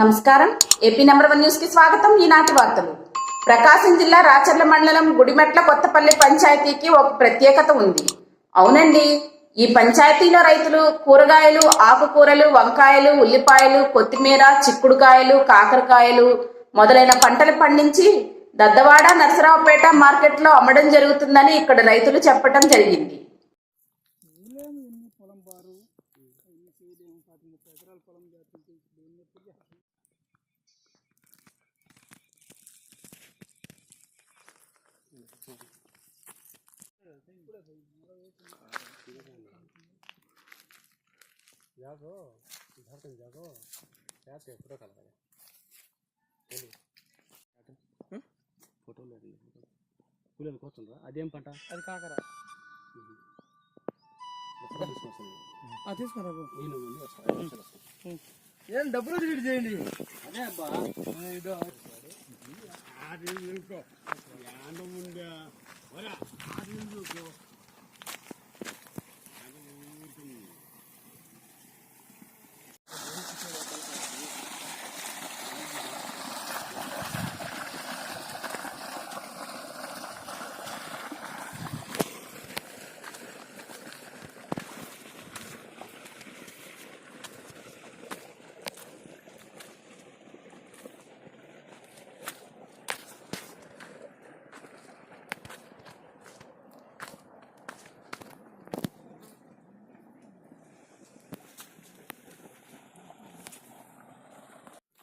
నమస్కారం. AP number one న్యూస్కి స్వాగతం. ఈనాటి వార్తలు. ప్రకాశం జిల్లా రాచర్ల మండలం గుడిమెట్ల కొత్తపల్లి పంచాయతీకి ఒక ప్రత్యేకత ఉంది. అవునండి ఈ పంచాయతీలో రైతులు కూరగాయలు ఆకుకూరలు వంకాయలు ఉల్లిపాయలు కొత్తిమీర చిక్కుడుకాయలు కాకరకాయలు మొదలైన పంటలు పండించి దద్దవాడ నరసరావుపేట మార్కెట్లో అమ్మడం జరుగుతుందని ఇక్కడ రైతులు చెప్పటం జరిగింది. जागो घर तक जागो क्या से फोटो खा लगा ఫోటో లేదు కూలీలు కూర్చుండ్రా అదేం పంట అది కాకర ఎక్కడ తీసుకొస్తుంది తీసుకురా. ఏం డబ్బులు రీడ్ చేయండి. అదే అబ్బా. యాండ ముందే వరా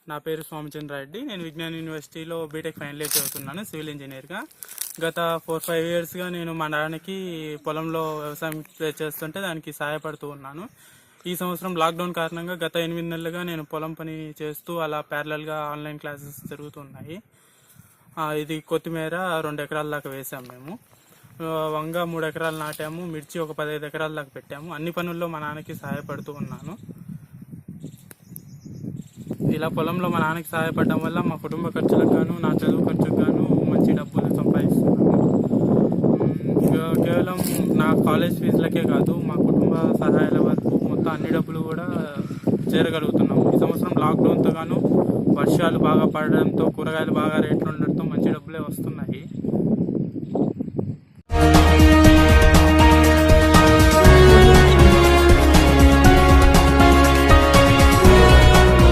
నా పేరు స్వామిచంద్ర రెడ్డి. నేను విజ్ఞాన్ యూనివర్సిటీలో బీటెక్ ఫైనల్ ఇయర్ చదువుతున్నాను సివిల్ ఇంజనీర్గా గత ఫోర్ ఫైవ్ ఇయర్స్గా నేను మా నాన్నకి పొలంలో వ్యవసాయం చేస్తుంటే దానికి సహాయపడుతూ ఉన్నాను. ఈ సంవత్సరం లాక్డౌన్ కారణంగా గత ఎనిమిది నెలలుగా నేను పొలం పని చేస్తూ అలా ప్యారలల్గా ఆన్లైన్ క్లాసెస్ జరుగుతున్నాయి. ఇది కొత్తిమీర రెండు ఎకరాల దాకా వేసాం మేము. వంగ మూడు ఎకరాలు నాటాము మిర్చి ఒక పదహైదు ఎకరాల దాకా పెట్టాము. అన్ని పనుల్లో మా నాన్నకి సహాయపడుతూ ఉన్నాను. ఇలా పొలంలో మా నాన్నకి సహాయపడడం వల్ల మా కుటుంబ ఖర్చులకు గాను నా చదువు ఖర్చుకు గాను మంచి డబ్బులు సంపాదిస్తున్నాను. కేవలం నా కాలేజ్ ఫీజులకే కాదు మా కుటుంబ సహాయాల వరకు మొత్తం అన్ని డబ్బులు కూడా చేరగలుగుతున్నాం ఈ సంవత్సరం లాక్డౌన్తో గాను వర్షాలు బాగా పడడంతో కూరగాయలు బాగా రేట్లు ఉండడంతో మంచి డబ్బులే వస్తున్నాయి.